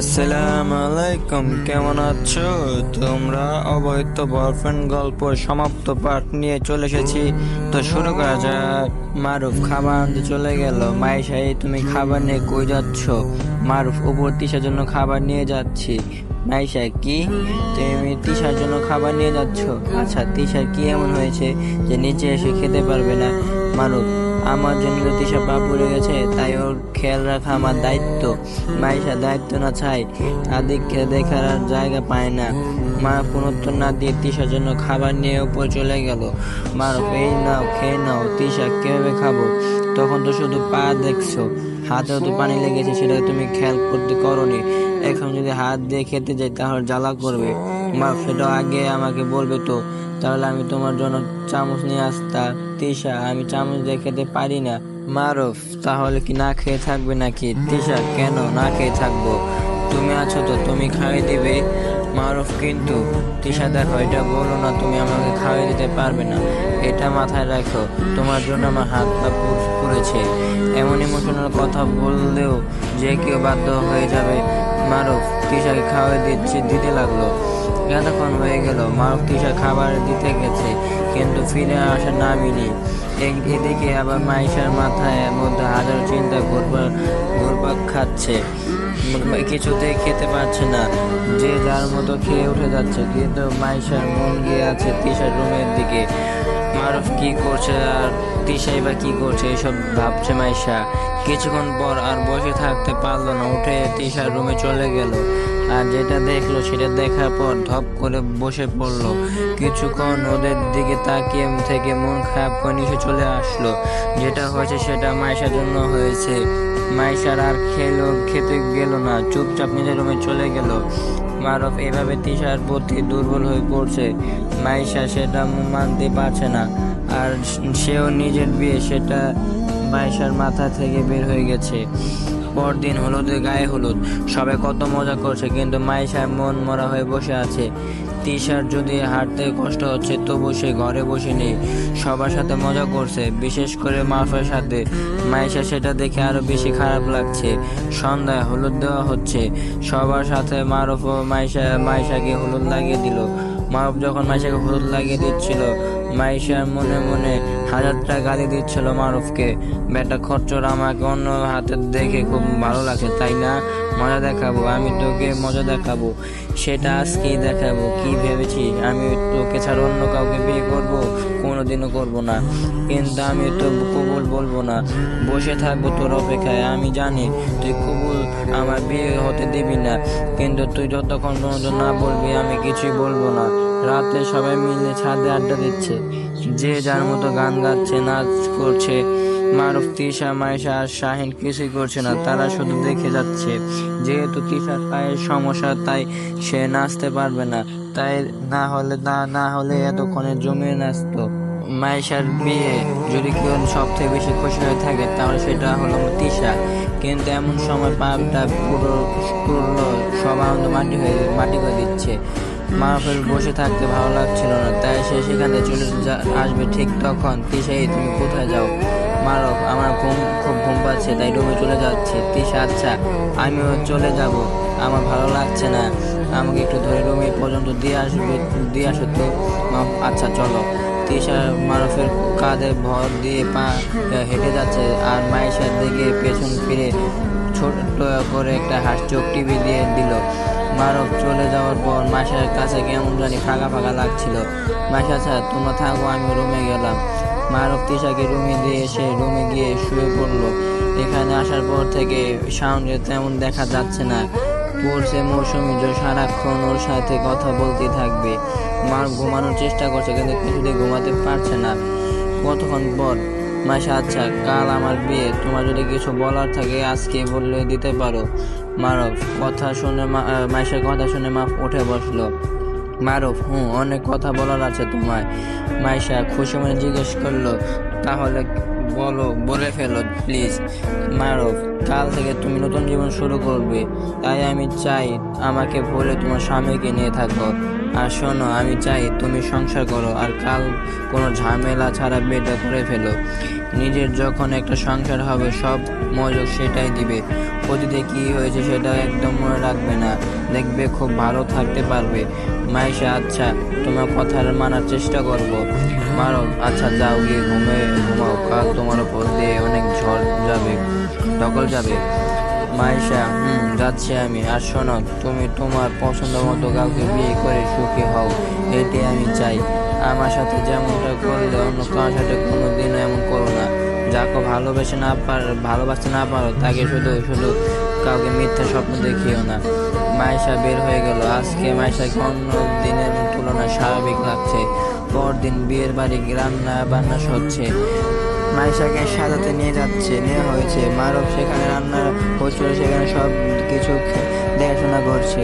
আসসালামু আলাইকুম, কেমন আছো? তোমরা অবৈধ বয়ফ্রেন্ড গল্প সমাপ্ত পাঠ নিয়ে চলে এসেছি। তো শুরু করা যাক। মারুফ খাবার আনতে চলে গেল। মাইশাই তুমি খাবার নিয়ে কই যাচ্ছ? মারুফ উপর তিসার জন্য খাবার নিয়ে যাচ্ছি। মাইশা কি? তুমি তিসার জন্য খাবার নিয়ে যাচ্ছ? আচ্ছা তিসার কি এমন হয়েছে যে নিচে এসে খেতে পারবে না? মারুফ আমার জন্য তো তিশা পা পড়ে গেছে, তাই ওর খেয়াল রাখা আমার দায়িত্ব। মাইশা দায়িত্ব না চাই আদিককে দেখার আর জায়গা পায় না। মা পুনত্তর না দিয়ে তিশার জন্য খাবার নিয়ে উপর চলে গেল। মার এই নাও, খেয়ে নাও তিশা কীভাবে খাব? তখন তো শুধু পা দেখছ। হাতেও তো পানি লেগেছে, সেটা তুমি খেয়াল করতে করনি। এখন যদি হাত দিয়ে খেতে যাই, তাহলে জ্বালা করবে। মা সেটা আগে আমাকে বলবে তো। তাহলে আমি তোমার জন্য চামচ নিয়ে আসতাম তিশা, আমি চামচ দিয়ে খেতে পারি না। মারুফ, তাহলে কি না খেয়ে থাকবে নাকি? তিশা, কেন না খেয়ে থাকব? তুমি আছো তো, তুমি খাইয়ে দিবে। মারুফ, কিন্তু তিশা, দেখো, এটা বলো না, তুমি আমাকে খাইয়ে দিতে পারবে না। এটা মাথায় রাখো, তোমার জন্য আমার হাত পা পুড়েছে। এমন ইমোশনাল কথা বললেও যে কেউ বাধ্য হয়ে যাবে। মারুফ, তিশাকে খাওয়াই দিচ্ছে, দিতে লাগল। এতক্ষণ হয়ে গেল। মারুফ তিশা খাবার দিতে গেছে, কিন্তু ফিরে আসা নামিনি এক- এদিকে আবার মাইশার মাথায় মধ্যে হাজার চিন্তা ঘুরপাক ঘুরপাক খাচ্ছে। কিছুতেই খেতে পারছে না। যে যার মতো খেয়ে উঠে যাচ্ছে, কিন্তু মাইশার মন গিয়ে আছে তিশার রুমের দিকে। মারুফ কি করছে আর তিশাই বা কি করছে, এসব ভাবছে মাইশা। কিছুক্ষণ পর আর বসে থাকতে পারল না, উঠে তিশার রুমে চলে গেল। আর যেটা দেখল সেটা দেখার পর ধপ করে বসে পড়ল। কিছুক্ষণ ওদের দিকে তাকিয়ে থেকে মন খারাপ করে নিচে চলে আসলো। যেটা হয়েছে সেটা মাইশার জন্য হয়েছে। মাইশার আর খেলো, খেতে গেল না, চুপচাপ নিজের রুমে চলে গেল। মারফ এভাবে তিশার প্রতি দুর্বল হয়ে পড়ছে। মাইশা সেটা মানতে পারছে না। আর সেও নিজের বিয়ে, সেটা মাইশার মাথা থেকে বের হয়ে গেছে। পরদিন হলুদের গায়ে হলুদ। সবাই কত মজা করছে, কিন্তু মাইশার মন মরা হয়ে বসে আছে। তিশার যদি হাঁটতে কষ্ট হচ্ছে, তবু সে ঘরে বসে নেই। সবার সাথে মজা করছে, বিশেষ করে মাফের সাথে। মাইশা সেটা দেখে আরও বেশি খারাপ লাগছে। সন্ধ্যায় হলুদ দেওয়া হচ্ছে। সবার সাথে মারুফ ও মাইশা, মাইশাকে হলুদ লাগিয়ে দিল। মারুফ যখন মাইশাকে হলুদ লাগিয়ে দিচ্ছিল, মাইশার মনে মনে হাজারটা গালি দিচ্ছিল মারুফকে। বেটা খরচর আমাকে অন্য হাতে দেখে খুব ভালো লাগে, তাই না? মজা দেখাবো, আমি তোকে মজা দেখাবো, সেটা আজকেই দেখাবো। কি ভেবেছি? আমি তোকে ছাড়া অন্য কাউকে বিয়ে করব? কোনোদিনও করব না। কিন্তু আমি তো কবুল বলব না। বসে থাকব তোর অপেক্ষায়, আমি জানি তুই কবুল আমার বিয়ে হতে দিবি না। কিন্তু তুই যতক্ষণ না বলবি, আমি কিছুই বলব না। রাতে সবাই মিলে ছাদে আড্ডা দিচ্ছে। যে যার মতো গান গাচ্ছে, নাচ করছে, মারুফ, তিশা মাইশা আর শাহিন কিছুই করছে না, তারা শুধু দেখে যাচ্ছে। যেহেতু তিশার পায়ের সমস্যা, তাই সে নাচতে পারবে না। তাই না হলে, না না হলে এতক্ষণে জমিয়ে নাচতো। মাইশার বিয়ে যদি কেউ সবথেকে বেশি খুশি হয়ে থাকে, তাহলে সেটা হলো তিশা। কিন্তু এমন সময় পাপটা পুরো পুরো সব আনন্দ মাটি হয়ে, মাটি করে দিচ্ছে। মারুফের বসে থাকতে ভালো লাগছিল না। তাই সে সেখানে চলে আসবে ঠিক তখন। তিশাই তুমি কোথায় যাও? মারফ আমার ঘুম, খুব ঘুম পাচ্ছে, তাই রুমে চলে যাচ্ছে। তিশা আচ্ছা আমিও চলে যাব। আমার ভালো লাগছে না। আমাকে একটু ধরে রুমে পর্যন্ত দিয়ে আসবে, দিয়ে আসো তো। আচ্ছা চলো। তিশা মারফের কাঁধে ভর দিয়ে পা হেঁটে যাচ্ছে। আর মাইশার দিকে পেছন ফিরে ছোট্ট করে একটা হাঁস চোখ টিভি দিয়ে দিল। মারফ চলে যাওয়ার পর মাসের কাছে কেমন জানি ফাঁকা ফাঁকা লাগছিল। মাসা ছাড়া তোমরা থাকো, আমি রুমে গেলাম। মারফ তিশাকে রুমে দিয়ে এসে রুমে গিয়ে শুয়ে পড়ল। এখানে আসার পর থেকে সাউন্ডে তেমন দেখা যাচ্ছে না। পড়ছে মৌসুমি যে সারাক্ষণ ওর সাথে কথা বলতে থাকবে। মার ঘুমানোর চেষ্টা করছে, কিন্তু কিছুতে ঘুমাতে পারছে না। কতক্ষণ পর মাসা আচ্ছা কাল আমার বিয়ে। তোমার যদি কিছু বলার থাকে আজকে বললে দিতে পারো। মারফ কথা শুনে মা- আহ, মাইশার কথা শুনে মা উঠে বসল। মারুফ হুম অনেক কথা বলার আছে তোমায়। মাইশা খুশি মনে জিজ্ঞেস করল তাহলে বলো বলে ফেলো প্লিজ মারুফ কাল থেকে তুমি নতুন জীবন শুরু করবে। তাই আমি চাই আমাকে বলে তোমার স্বামীকে নিয়ে থাকো। আর শোনো আমি চাই তুমি সংসার করো আর কাল কোনো ঝামেলা ছাড়া বিয়েটা করে ফেলো। নিজের যখন একটা সংসার হবে, সব মজক সেটাই দিবে। অতীতে কি হয়েছে সেটা একদম মনে রাখবে না। দেখবে খুব ভালো থাকতে পারবে। মাইশা আচ্ছা তোমার কথা মানার চেষ্টা করব। মারো আচ্ছা যাও গিয়ে ঘুমে ঘুমাও। কাল তোমার উপর দিয়ে অনেক ঝড় যাবে দখল যাবে। মাইশা হুম, যাচ্ছি আমি। আর শোনো, তুমি তোমার পছন্দ মতো কাউকে বিয়ে করে সুখী হও। এটাই আমি চাই। আমার সাথে যেমনটা করলে অন্য কারোর সাথে কোনো দিন এমন করো না। যাকে ভালোবেসে না পার, ভালোবাসতে না পারো, তাকে শুধু শুধু কাউকে মিথ্যা স্বপ্ন দেখিও না। মায়েশা বের হয়ে গেল। আজকে মায়েশাকে অন্য দিনের তুলনায় স্বাভাবিক লাগছে। পরদিন বিয়ের বাড়ি রান্না বান্না হচ্ছে মাইশাকে সাজাতে নিয়ে যাচ্ছে, নেওয়া হয়েছে। মারব সেখানে রান্না হচ্ছিল, সেখানে সব কিছু দেখাশোনা করছে।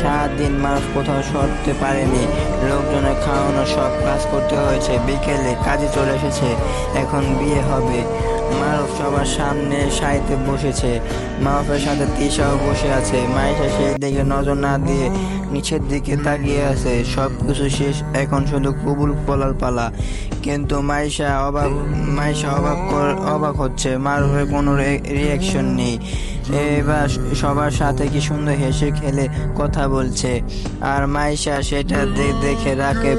সাত দিন মারব কোথাও সরতে পারেনি। লোকজনের খাওয়ানো সব কাজ করতে হয়েছে। বিকেলে কাজে চলে এসেছে। এখন বিয়ে হবে। মারব সবার সামনে সাইতে বসেছে। মারফের সাথে তিশাও বসে আছে। মাইশা সেই দিকে নজর না দিয়ে নিচের দিকে তাকিয়ে আছে। সব কিছু শেষ, এখন শুধু কুবুল পলার পালা। কিন্তু মাইশা অবাক মাইশা অবাক অবাক হচ্ছে। মারুফের কোনো রিয়াকশন নেই। এবার সবার সাথে কি সুন্দর হেসে খেলে কথা বলছে। আর মাইশা সেটা দেখে রাকে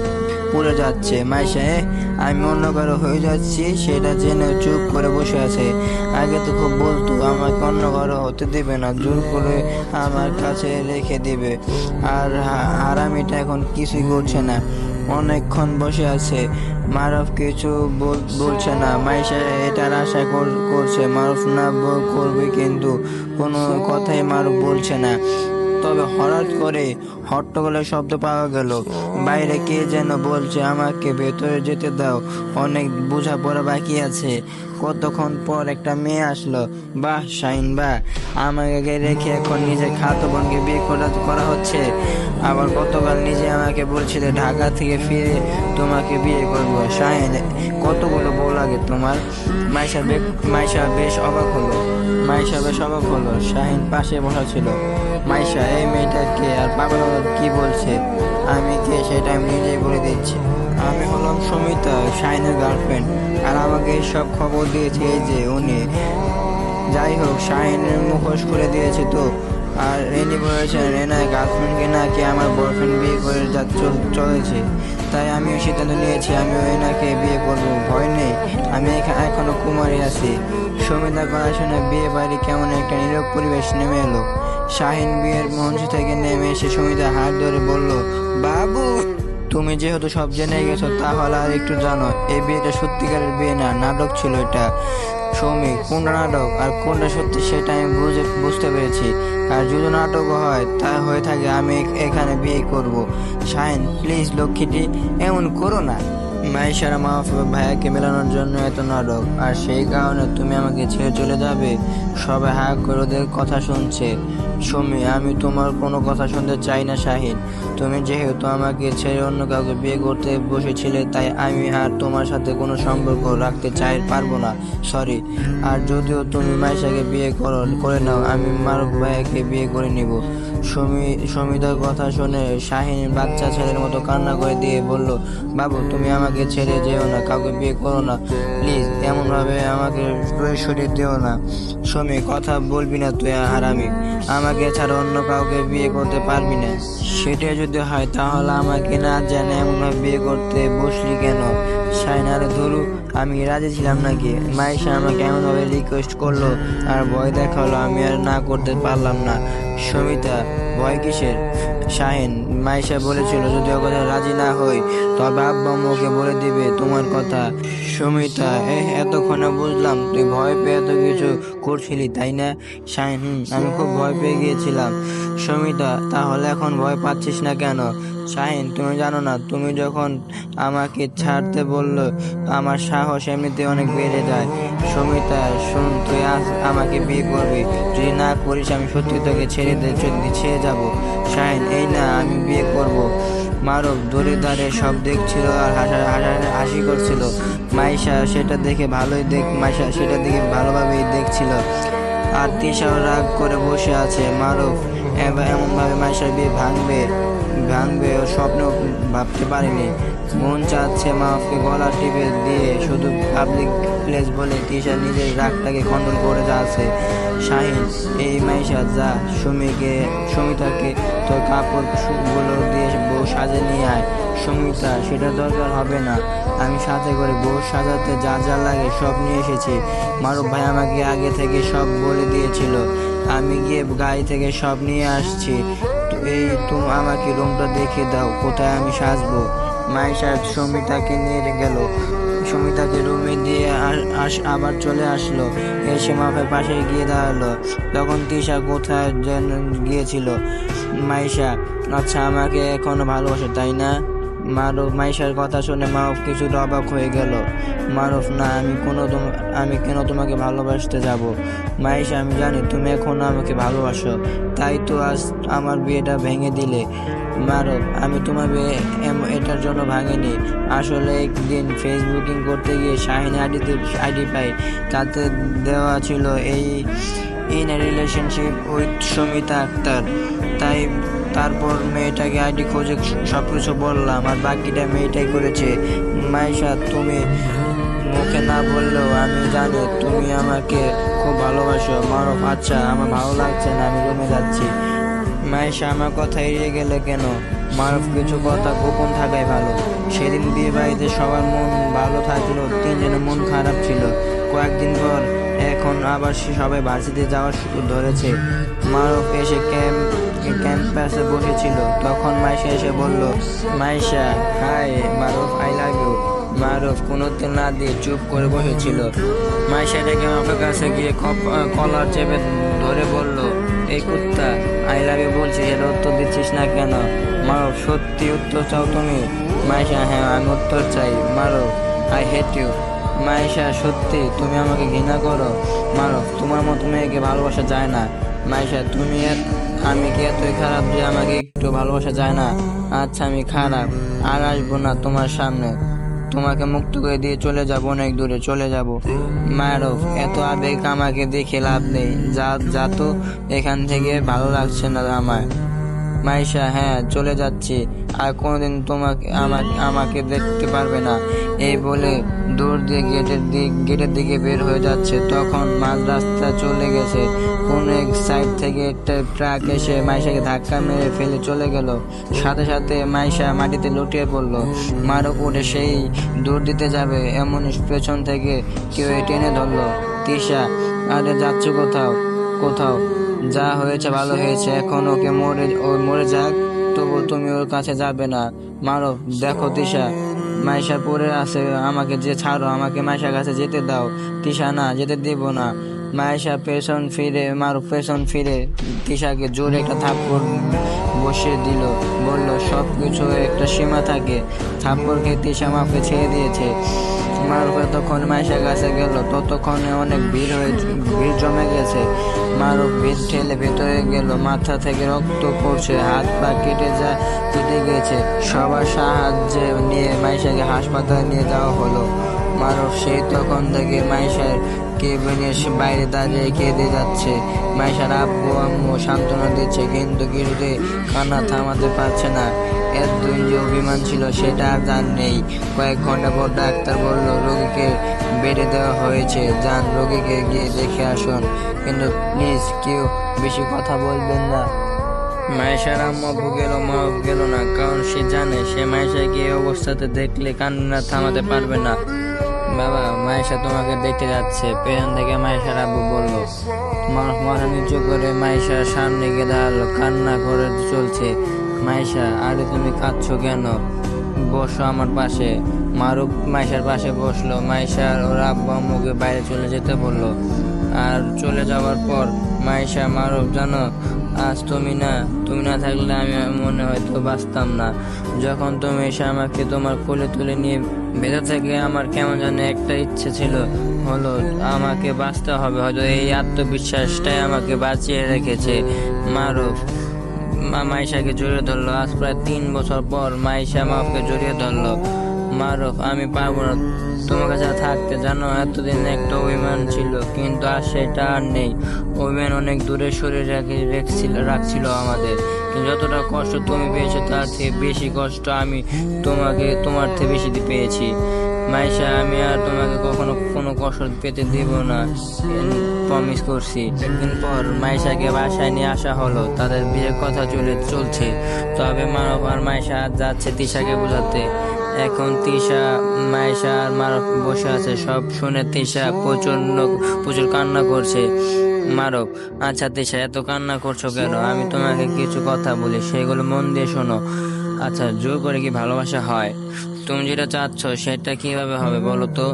পুড়ে যাচ্ছে। মাইশা এ আমি অন্য কারও হয়ে যাচ্ছি, সেটা জেনে চুপ করে বসে আছে। আগে তো খুব বলতো, আমাকে অন্য কারও হতে দেবে না, জোর করে আমার কাছে রেখে দেবে। আর হারামিটা এখন কিছুই করছে না। অনেকক্ষণ বসে আছে। মারফ কিছু বল- বলছে না। মাইশা এটার আশা কর- করছে। মারফ না করবে কিন্তু কোনো কথাই মারফ বলছে না। তবে হঠাৎ করে হট্টগোলের শব্দ পাওয়া গেল। বাইরে কে যেন বলছে, আমাকে ভেতরে যেতে দাও। অনেক বোঝাপড়া বাকি আছে। কতক্ষণ পর একটা মেয়ে আসলো? বাহ, শাইন বাহ আমাকে রেখে এখন নিজের খাতো বোনকে বিয়ে করা করা হচ্ছে। আবার গতকাল নিজে আমাকে বলছিলে, ঢাকা থেকে ফিরে তোমাকে বিয়ে করব। শাহিন কতগুলো বউ লাগে তোমার? মাইশা বে- মাইশা বেশ অবাক হলো। মাইশা বেশ অবাক হলো। শাহিন পাশে বসা ছিল মাইশা, এই মেয়েটাকে আর বাবা কি বলছে? আমি কে সেটা আমি নিজেই বলে দিচ্ছি। আমি হলাম সমিতা শাহিনের গার্লফ্রেন্ড আর আমাকে সব খবর দিয়েছে যে উনি। যাই হোক শাহিনের মুখোশ করে দিয়েছে তো। আর রেনি বলেছেন রেনার গার্লফ্রেন্ডকে নাকি আমার বয়ফ্রেন্ড বিয়ে করে যা চল- চলেছে। তাই আমিও সিদ্ধান্ত নিয়েছি, আমিও এনাকে বিয়ে করব। ভয় নেই, আমি এখা- এখনও কুমারী আছি। সমিতা কথা শুনে বিয়ে বাড়ি কেমন একটা নীরব পরিবেশ নেমে এলো। শাহিন বিয়ের মঞ্চ থেকে নেমে এসে সমিতা হাত ধরে বলল, বাবু তুমি যেহেতু সব জেনে গেছো, তাহলে আর একটু জানো, এই বিয়েটা সত্যিকারের বিয়ে না, নাটক ছিল এটা। সৌমিক কোনটা নাটক আর কোনটা সত্যি সেটা আমি বুঝে বুঝতে পেরেছি। আর যদি নাটক হয়, তা হয়ে থাকে আমি এখানে বিয়ে করব। শাহিন প্লিজ লক্ষ্মীটি, এমন করো না। মাইশারা মা ভাইয়াকে মেলানোর জন্য এত নাটক, আর সেই কারণে তুমি আমাকে ছেড়ে চলে যাবে। সবাই হাঁ করে ওদের কথা শুনছে। সুমি আমি তোমার কোনো কথা শুনতে চাই না, শাহিন। তুমি যেহেতু আমাকে ছেড়ে অন্য কাউকে বিয়ে করতে বসেছিলে, তাই আমি আর তোমার সাথে কোনো সম্পর্ক রাখতে চাই, পারব না। সরি। আর যদিও তুমি মাইশাকে বিয়ে করো, করে নাও, আমি মারুফ ভাইয়াকে বিয়ে করে নিব। সুমি সমিতার কথা শুনে শাহিন বাচ্চা ছেলের মতো কান্না করে দিয়ে বলল, বাবু, তুমি আমাকে ছেড়ে যেও না, কাউকে বিয়ে করো না। প্লিজ এমনভাবে আমাকে শরীর দিও না। সমী কথা বলবি না তুই, হারামি। আমি আমাকে ছাড়া অন্য কাউকে বিয়ে করতে পারবি না। সেটা যদি হয়, তাহলে আমাকে না জানে এমনভাবে বিয়ে করতে বসলি কেন? সাইনারে ধরু, আমি রাজি ছিলাম নাকি মাইশা আমাকে এমনভাবে রিকোয়েস্ট করল আর ভয় দেখাল আমি আর না করতে পারলাম না। সমিতা, ভয় কিসের? শাহিন মাইশা বলেছিল, যদি ও কথা রাজি না হই, তবে আব্বা আম্মুকে বলে দিবে তোমার কথা। সমিতা এ এতক্ষণে বুঝলাম, তুই ভয় পেয়ে এত কিছু করছিলি, তাই না? শাহিন, হুম, আমি খুব ভয় পেয়ে গিয়েছিলাম। সমিতা, তাহলে এখন ভয় পাচ্ছিস না কেন? শাহিন, তুমি জানো না, তুমি যখন আমাকে ছাড়তে বলল, আমার সাহস এমনিতে অনেক বেড়ে যায়। সমিতা, শুন, তুই আজ আমাকে বিয়ে করবি। যদি না করিস, আমি সত্যি তোকে ছেড়ে দে যদি ছেড়ে যাব। শাহিন, এই না, আমি বিয়ে করব। মারব দড়ি ধারে সব দেখছিল আর হাসা হাসা, হাসি করছিল। মাইশা সেটা দেখে ভালোই দেখ, মাইশা সেটা দেখে ভালোভাবেই দেখছিল। আর তিশাও রাগ করে বসে আছে। মারুফ এবার এমনভাবে মাইশার বিয়ে ভাঙবে ভাঙবে ও স্বপ্ন ভাবতে পারিনি। মন চাচ্ছে মাফকে গলা টিপে দিয়ে শুধু পাবলিক প্লেস বলে তিশা নিজের রাগটাকে কন্ট্রোল করে যাচ্ছে। শাহিন, এই মাইশা যা সুমিকে, সুমিতাকে তোর কাপড়গুলো দিয়ে বউ সাজে নিয়ে আয়। সুমিতা, সেটা দরকার হবে না। আমি সাথে করে বউ সাজাতে যা যা লাগে সব নিয়ে এসেছি। মারুফ ভাই আমাকে আগে থেকে সব বলে দিয়েছিল। আমি গিয়ে গাড়ি থেকে সব নিয়ে আসছি। এই তুমি আমাকে রুমটা দেখে দাও, কোথায় আমি সাজবো? মাইশা সমিতাকে নিয়ে গেল। সমিতাকে রুমে দিয়ে আস, আবার চলে আসলো। এসে মাফের পাশে গিয়ে দাঁড়াল। তখন তিশা কোথায় যেন গিয়েছিল? মাইশা আচ্ছা আমাকে এখনও ভালোবাসে, তাই না? মারুফ মাইশার কথা শুনে মারুফ কিছুটা অবাক হয়ে গেল। মারুফ, না, আমি কোনো আমি কেন তোমাকে ভালোবাসতে যাব? মাইশা, আমি জানি তুমি এখনও আমাকে ভালোবাসো, তাই তো আজ আমার বিয়েটা ভেঙে দিলে। মারুফ, আমি তোমার বিয়ে এটার জন্য ভাঙিনি। আসলে একদিন ফেসবুকিং করতে গিয়ে শাহিন আইডিতে আইডি পাই, তাতে দেওয়া ছিল এই, in a relationship with Samita Akhtar. তাই তারপর মেয়েটাকে আইডি খোঁজে সব কিছু বললাম, আর বাকিটা মেয়েটাই করেছে। মাইশা, তুমি মুখে না বললেও আমি জানি তুমি আমাকে খুব ভালোবাসো। মারফ আচ্ছা আমার ভালো লাগছে না, আমি রুমে যাচ্ছি। মাইশা, আমার কথা এড়িয়ে গেলে কেন? মারফ, কিছু কথা গোপন থাকাই ভালো। সেদিন বিয়ে বাড়িতে সবার মন ভালো থাকল, তিনজনের মন খারাপ ছিল। কয়েকদিন পর এখন আবার সবাই ভার্সিটি যাওয়া শুরু ধরেছে। মারফ এসে ক্যাম্প ক্যাম্পাসে বসেছিল। তখন মাইশা এসে বলল, Maisha hi Maruf, I love you. Maruf কোনো না দিয়ে চুপ করে বসেছিল। মাইশা ডেকে মাফের কাছে গিয়ে কলার চেপে ধরে বলল, এই কুত্তা, আই লাভ ইউ বলছিস এর উত্তর দিচ্ছিস না কেন? মারুফ, সত্যি উত্তর চাও তুমি? মাইশা হ্যাঁ আমি উত্তর চাই। Maruf, I hate you. Maisha, সত্যি, তুমি আমাকে ঘৃণা করো? মারুফ, তোমার মতো মেয়েকে ভালোবাসা যায় না। মাইশা, তুমি এত- আমি কি এতই খারাপ যে আমাকে একটু ভালোবাসা যায় না? আচ্ছা আমি খারাপ। আর আসব না তোমার সামনে। তোমাকে মুক্ত করে দিয়ে চলে যাব, অনেক দূরে চলে যাব। মায়ের এত আবেগ আমাকে দেখে লাভ নেই। যা যা তো এখান থেকে ভালো লাগছে না আমার। মাইশা হ্যাঁ চলে যাচ্ছি। আর কোনোদিন তোমাকে, আমাকে আমাকে দেখতে পারবে না। এই বলে দূর দিয়ে গেটের দিক গেটের দিকে বের হয়ে যাচ্ছে। তখন মাঝ রাস্তা চলে গেছে। কোন এক সাইড থেকে একটা ট্রাক এসে মাইশাকে ধাক্কা মেরে ফেলে চলে গেল। সাথে সাথে মাইশা মাটিতে লুটিয়ে পড়ল। মারক উঠে সেই দৌড় দিতে যাবে এমন পেছন থেকে কেউ টেনে ধরলো। তিশা, আরে যাচ্ছ কোথাও? কোথাও। যা হয়েছে ভালো হয়েছে, এখন ওকে মরে, ও মরে যাক, তবু তুমি ওর কাছে যাবে না। মারো, দেখো তিশা। মাইশা পড়ে আছে, আমাকে যে ছাড়ো, আমাকে মাইশার কাছে যেতে দাও। তিশা, না, যেতে দিব না। মায়েশা পেছন ফিরে, মারো, পেছন ফিরে। তিশাকে জোরে একটা থাপ্পড় বসিয়ে দিল। বলল সব কিছু একটা সীমা থাকে। থাপ্পড় খেয়ে তিশা মাকে ছেড়ে দিয়েছে। মারুফ তখন মাইশার কাছে গেল। ততক্ষণে অনেক ভিড় হয়ে ভিড় জমে গেছে। মারুফ ভিড় ঠেলে ভেতরে গেল। মাথা থেকে রক্ত পড়ছে। হাত পা কেটে যা কেটে গেছে। সবার সাহায্যে নিয়ে মাইশাকে হাসপাতালে নিয়ে যাওয়া হলো। মারুফ সেই তখন থেকে মাইশার কেবিনের বাইরে দাঁড়িয়ে কেঁদে যাচ্ছে। মাইশার আব্বু, আম্মু সান্ত্বনা দিচ্ছে, কিন্তু কিছুতে কান্না থামাতে পারছে না। এতদিন যে অভিমান ছিল, সেটা আর জান নেই। কয়েক ঘণ্টা পর ডাক্তার বলল, রোগীকে বেডে দেওয়া হয়েছে। যান, রোগীকে গিয়ে দেখে আসুন। কিন্তু প্লিজ কেউ বেশি কথা বলবেন না। মায়েশার আম্মা গেল, মা গেল না, কারণ সে জানে, সে মায়েশাকে এই অবস্থাতে দেখলে কান্না থামাতে পারবে না। বাবা, মায়েশা তোমাকে দেখতে যাচ্ছে। পেছন থেকে মায়েশার আব্বু বলল মা- মাথা নিচু করে মায়েশার সামনে গিয়ে দাঁড়াল, কান্না করে চলছে। মায়েশা, আরে তুমি কাঁদছো কেন? বসো আমার পাশে। মারুফ মাইশার পাশে বসল। মাইশার ওর আব্বা আম্মুকে বাইরে চলে যেতে বলল। আর চলে যাওয়ার পর মাইশা মারুফ, জানো, আজ তুমি না তুমি না থাকলে আমি মনে হয়তো বাঁচতাম না। যখন তুমি এসে আমাকে তোমার কোলে তুলে নিয়ে ভেতর থেকে আমার কেমন যেন একটা ইচ্ছে ছিল, হলো আমাকে বাঁচতে হবে। হয়তো এই আত্মবিশ্বাসটাই আমাকে বাঁচিয়ে রেখেছে। মারুফ, মা মাইশাকে জড়িয়ে ধরলো। আজ প্রায় তিন বছর পর মাইশা মাকে জড়িয়ে ধরলো। মারুফ, আমি পারব না। তোমার কাছে থাকতে জানো, এতদিন একটা অভিমান ছিল, কিন্তু আর সেটা আর নেই। অভিমান অনেক দূরে সরে রেখে রেখছিল, রাখছিল আমাদের। যতটা কষ্ট তুমি পেয়েছ, তার থেকে বেশি কষ্ট আমি তোমাকে, তোমার থেকে বেশি পেয়েছি। মাইশা, আমি আর তোমাকে কখনো কোনো কষ্ট পেতে দেব না প্রমিস করছি। একদিন পর মাইশাকে বাসায় নিয়ে আসা হলো, তাদের বিয়ের কথা চলে, চলছে। তবে মানব আর মাইশা যাচ্ছে তিশাকে বোঝাতে। এখন তিশা মাইশা আর মারফ বসে আছে। সব শুনে তিশা প্রচণ্ড প্রচুর কান্না করছে। মারব আচ্ছা তিশা, এত কান্না করছ কেন? আমি তোমাকে কিছু কথা বলি, সেগুলো মন দিয়ে শোনো। আচ্ছা জোর করে কি ভালোবাসা হয়? তুমি যেটা চাচ্ছ সেটা কীভাবে হবে বলো তো?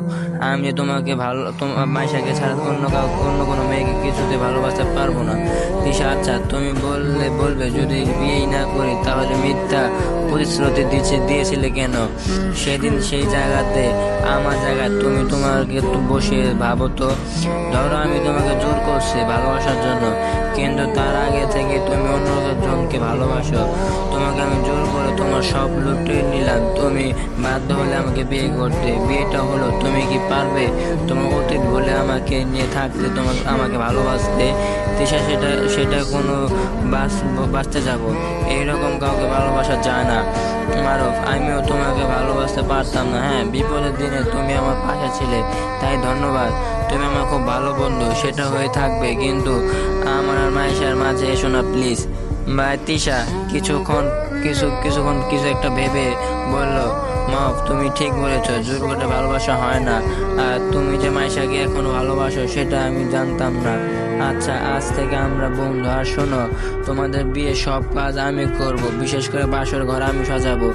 আমি যে তোমাকে ভালো তোমার মাইশাকে ছাড়া অন্য কাউকে অন্য কোনো মেয়েকে কিছুতে ভালোবাসতে পারব না। তিশা আচ্ছা তুমি বললে, বলবে যদি বিয়েই না করি তাহলে মিথ্যা প্রতিশ্রুতি দিয়েছে দিয়েছিলে কেন? সেদিন সেই জায়গাতে, আমার জায়গায় তুমি তোমাকে একটু বসে ভাবো তো। ধরো আমি তোমাকে জোর করছি ভালোবাসার জন্য। কিন্তু তার আগে থেকে তুমি অন্য জনকে ভালোবাসো। তোমাকে আমি জোর করে তোমার সব লুটে নিলাম। তুমি বাধ্য হলে আমাকে বিয়ে করতে। বিয়েটা হলো, তুমি কি পারবে? তোমার অতীত বলে আমাকে নিয়ে থাকতে তোমার আমাকে ভালোবাসতে। তিশা সেটা সেটা কোনো বাস, বাঁচতে যাব। এইরকম কাউকে ভালোবাসা যায় না। মারফ, আমিও তোমাকে ভালোবাসতে পারতাম না। হ্যাঁ বিপদের দিনে তুমি আমার পাশে ছিলে। তাই ধন্যবাদ। তুমি আমার খুব ভালো বন্ধু, সেটা হয়ে থাকবে। কিন্তু আমার আর মায়েশার মাঝে এসো না প্লিজ বা তিশা, কিছুক্ষণ, কিছু কিছুক্ষণ, কিছু একটা ভেবে বলল মাফ তুমি ঠিক বলেছ জোর করে ভালোবাসা হয় না। আর তুমি যে মাইশাকে এখনও ভালোবাসো, সেটা আমি জানতাম না। আচ্ছা আজ থেকে আমরা বন্ধু। আর শোনো, তোমাদের বিয়ে সব কাজ আমি করব। বিশেষ করে বাসর ঘর আমি সাজাবো।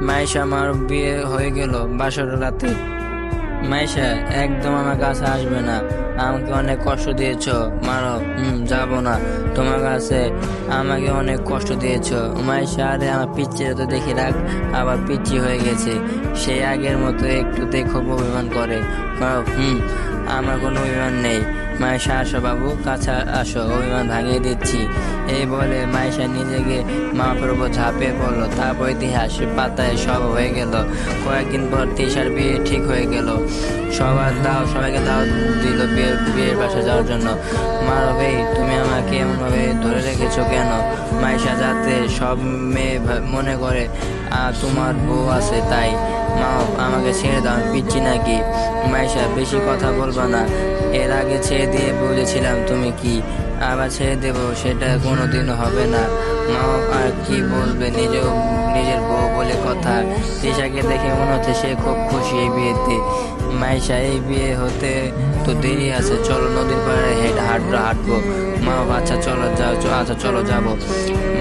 মাইশা আমার বিয়ে হয়ে গেল বাসর রাতে। মাইশা, একদম আমার কাছে আসবে না। আমাকে অনেক কষ্ট দিয়েছ। মারো, হুম, যাব না। তোমার কাছে আমাকে অনেক কষ্ট দিয়েছ। মাইশা, আরে আমার পিচ্ছি তো দেখি রাখ, আবার পিচ্ছি হয়ে গেছে। সেই আগের মতো একটু দেখো, অভিমান করে। মারো, হুম, আমার কোনো অভিমান নেই। মায়েশা আসো বাবু, কাছে আসো, অভিমান ভাঙিয়ে দিচ্ছি। এই বলে মায়েশা নিজেকে মাপের উপর ঝাঁপিয়ে পড়ল। তারপর ইতিহাস পাতায় সব হয়ে গেল। কয়েকদিন পর তিশার বিয়ে ঠিক হয়ে গেল। সবার দাও, সবাইকে দাও, দিল বিয়ের বিয়ের বাসা যাওয়ার জন্য। মা মারবেই তুমি আমাকে এমনভাবে ধরে রেখেছো কেন? মাইশা যাতে সব মেয়ে মনে করে তোমার বউ আছে তাই। মা আমাকে ছেড়ে দাও পিচ্ছি নাকি? মাইশা, বেশি কথা বলবা না। এর আগে ছেড়ে দিয়ে বলেছিলাম তুমি কি? আবার ছেড়ে দেব, সেটা কোনোদিনও হবে না। মা আর কি বলবে নিজেও নিজের বউ বলে কথা। তিশাকে দেখে মনে হচ্ছে সে খুব খুশি এই বিয়েতে। মাইশা, এই বিয়ে হতে তো দেরি আছে, চলো নদীর পাড়ে হেঁটে হাঁটবো হাঁটবো। মা আচ্ছা চলো যাও আচ্ছা চলো যাব।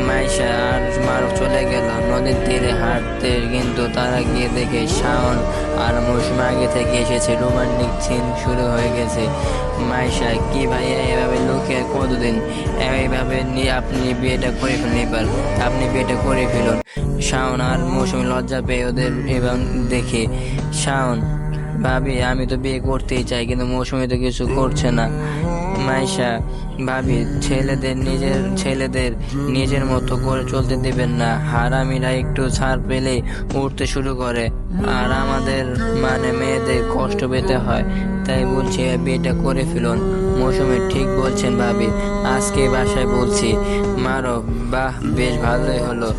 মাইশা আর মার চলে গেল। নদীর তীরে হাঁটতে কিন্তু তারা গিয়ে দেখে শাওন আর মৌসুম আগে থেকে এসেছে। রোমান্টিক সিন শুরু হয়ে গেছে। মাইশা, কি ভাইয়া এভাবে লোকে কতদিন? এইভাবে নিয়ে আপনি বিয়েটা করে ফেলুন, এবার আপনি বিয়েটা করে ফেলুন। শাওন আর মৌসুমি লজ্জা পেয়ে ওদের এবং দেখে, শাওন ভাবি, আমি তো বিয়ে করতেই চাই, কিন্তু মৌসুমি তো কিছু করছে না। মাইশা, ভাবি, ছেলেদের নিজের ছেলেদের নিজের মতো করে চলতে দিবেন না। হারামিরা একটু ছাড় পেলে উঠতে শুরু করে। আর আমাদের মানে মেয়েদের কষ্ট পেতে হয়। তাই বলছি বিয়েটা করে ফেলুন। মৌসুমি ঠিক বলছেন ভাবি, আজকে বাসায় বলছি, মারো, বাহ, বেশ ভালোই হলো।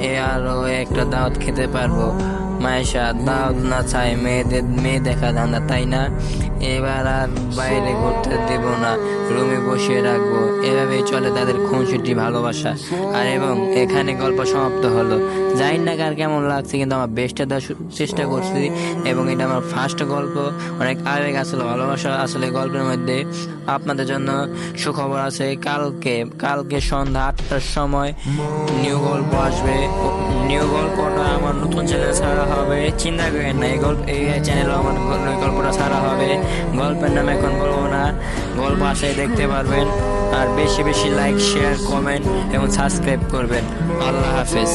এ আরও একটা দাওয়াত খেতে পারব। মায়েশা দাওয়াত না চাই মেয়েদের মেয়ে দেখা ধান্দা তাই না এবার আর বাইরে ঘুরতে দেব না। রুমে বসিয়ে রাখব। এভাবেই চলে তাদের খুনসুটি ভালোবাসা। আর এবং এখানে গল্প সমাপ্ত হলো। জানি না কার কেমন লাগছে, কিন্তু আমার বেস্টটা দেওয়ার চেষ্টা করছি। এবং এটা আমার ফার্স্ট গল্প। অনেক আবেগ আসলে, ভালোবাসা আসলে গল্পের মধ্যে। আপনাদের জন্য সুখবর আছে, কালকে কালকে সন্ধ্যা আটটার সময় নিউ গল্প আসবে। নিউ গল্পটা আমার নতুন চ্যানেল ছাড়া হবে। চিন্তা করেন না, এই গল্প এই চ্যানেলে আমার গল্পটা ছাড়া হবে। গল্পের নাম এখন বলব না। গল্প আশায় দেখতে পারবেন। আর বেশি বেশি লাইক শেয়ার কমেন্ট এবং সাবস্ক্রাইব করবেন। আল্লাহ হাফেজ।